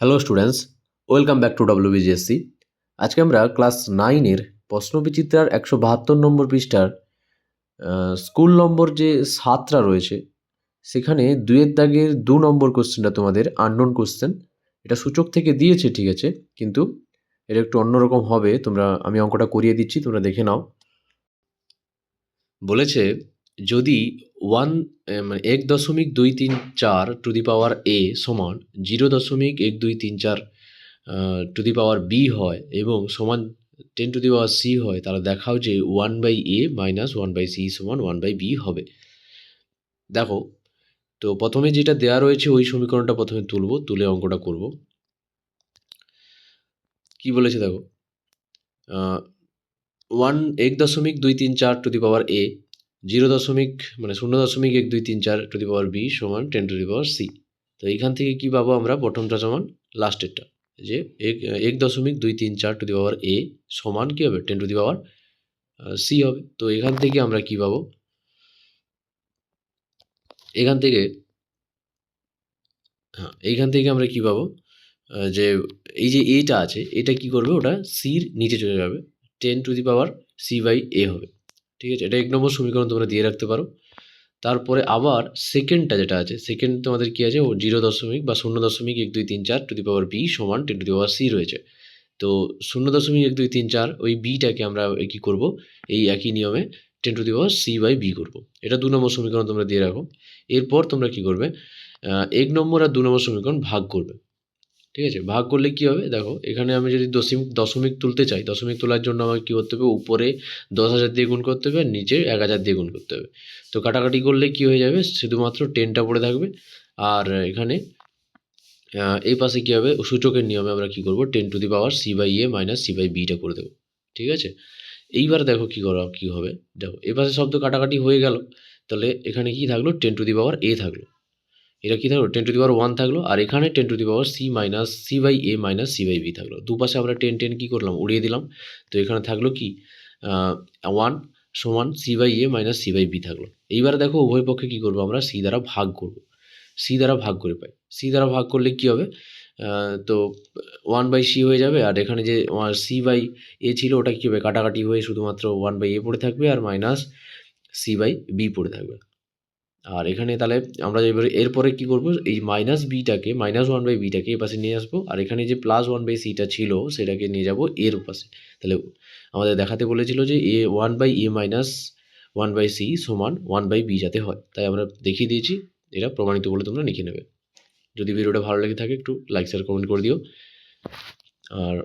Hello students welcome back to WBGSC আজকে আমরা class নাইনের প্রশ্নবিচিত্রার একশো বাহাত্তর নম্বর পৃষ্ঠার স্কুল নম্বর যে সাতটা রয়েছে, সেখানে দুয়ের দাগের দু নম্বর কোশ্চেনটা তোমাদের আননোন কোশ্চেন এটা সূচক থেকে দিয়েছে, ঠিক আছে, কিন্তু এটা একটু অন্যরকম হবে। তোমরা, আমি অঙ্কটা করিয়ে দিচ্ছি, তোমরা দেখে নাও। বলেছে যদি ওয়ান মানে এক দশমিক দুই তিন চার টু দি পাওয়ার এ সমান জিরো দশমিক এক দুই তিন চার টু দি পাওয়ার বি হয় এবং সমান ten to the power C হয়, তাহলে দেখাও যে one by A minus one by C সমান ওয়ান বাই বি হবে। দেখো, তো প্রথমে যেটা দেওয়া রয়েছে ওই সমীকরণটা প্রথমে তুলবো, তুলে অঙ্কটা করব। কি বলেছে দেখো? ওয়ান এক দশমিক দুই তিন চার to the power A zero দশমিক মানে শূন্য দশমিক এক দুই তিন চার টু দি পাওয়ার বি সমান ten to the power C. তো এইখান থেকে কি পাবো আমরা? প্রথমটা সমান লাস্টেরটা যে এক এক দশমিক দুই তিন চার টু দি পাওয়ার এ সমান কী হবে? Ten to the power C হবে। তো এখান থেকে আমরা কি পাবো? এখান থেকে হ্যাঁ এইখান থেকে আমরা কি পাবো? যে এই যে এটা আছে, এটা কি করবে? ওটা সির নিচে চলে যাবে। Ten to the power C by A হবে। ঠিক আছে? এটা এক নম্বর সমীকরণ তোমরা দিয়ে রাখতে পারো। তারপরে আবার সেকেন্ডটা যেটা আছে সেকেন্ড তোমাদের কী আছে? ও জিরো দশমিক বা শূন্য দশমিক এক দুই তিন চার টু দি পাওয়ার বি সমান ten to the power C রয়েছে। তো শূন্য দশমিক এক দুই তিন চার ওই বিটাকে আমরা কী করব? এই একই নিয়মে ten to the power C by B করব। এটা দু নম্বর সমীকরণ তোমরা দিয়ে রাখো। এরপর তোমরা কি করবে? এক নম্বর আর দু নম্বর সমীকরণ ভাগ করবে। ঠিক আছে? ভাগ করলে কি হবে? দেখো, এখানে আমি যদি দশমিক দশমিক তুলতে চাই, দশমিক তোলার জন্য আমাকে কী করতে হবে? উপরে দশ হাজার দিয়ে গুণ করতে হবে আর নিচে এক হাজার দিয়ে গুণ করতে হবে। তো কাটাকাটি করলে কি হয়ে যাবে? শুধুমাত্র টেনটা পড়ে থাকবে। আর এখানে এই পাশে কী হবে? সূচকের নিয়মে আমরা কী করব? Ten to the power C by A minus C by beta করে দেবো। ঠিক আছে? এইবার দেখো কী করা, কী হবে? দেখো, এ পাশে শব্দ কাটাকাটি হয়ে গেল। তাহলে এখানে কি থাকল? টেন টু দি পাওয়ার এ থাকল। এটা কী থাকল? Ten to the power one থাকল, আর এখানে ten to the power C minus C by A minus C by B থাকল। দুপাশে আমরা টেন টেন কী করলাম? উড়িয়ে দিলাম। তো এখানে থাকল কি? ওয়ান সমান C by A minus C by B থাকল। এইবার দেখো, উভয় পক্ষে কী করব আমরা? সি দ্বারা ভাগ করব। সি দ্বারা ভাগ করে পাই। সি দ্বারা ভাগ করলে কী হবে? তো ওয়ান বাই সি হয়ে যাবে, আর এখানে যে সি বাই এ ছিল, ওটা কী হবে? কাটাকাটি হয়ে শুধুমাত্র ওয়ান বাই এ পড়ে থাকবে, আর মাইনাস সি বাই বি পড়ে থাকবে। আর এখানে তাহলে আমরা এবারে এরপরে কী করব? এই মাইনাস বিটাকে মাইনাস ওয়ান বাই বিটাকে এ পাশে নিয়ে আসব। আর এখানে যে প্লাস ওয়ান বাই সিটা ছিল, সেটাকে নিয়ে যাব এর পাশে তাহলে আমাদের দেখাতে বলেছিল যে এ one by A minus one by C সমান ওয়ান বাই বি যাতে হয়। তাই আমরা দেখিয়ে দিয়েছি, এটা প্রমাণিত বলে তোমরা লিখে নেবে। যদি ভিডিওটা ভালো লেগে থাকে, একটু লাইক শেয়ার কমেন্ট করে দিও। আর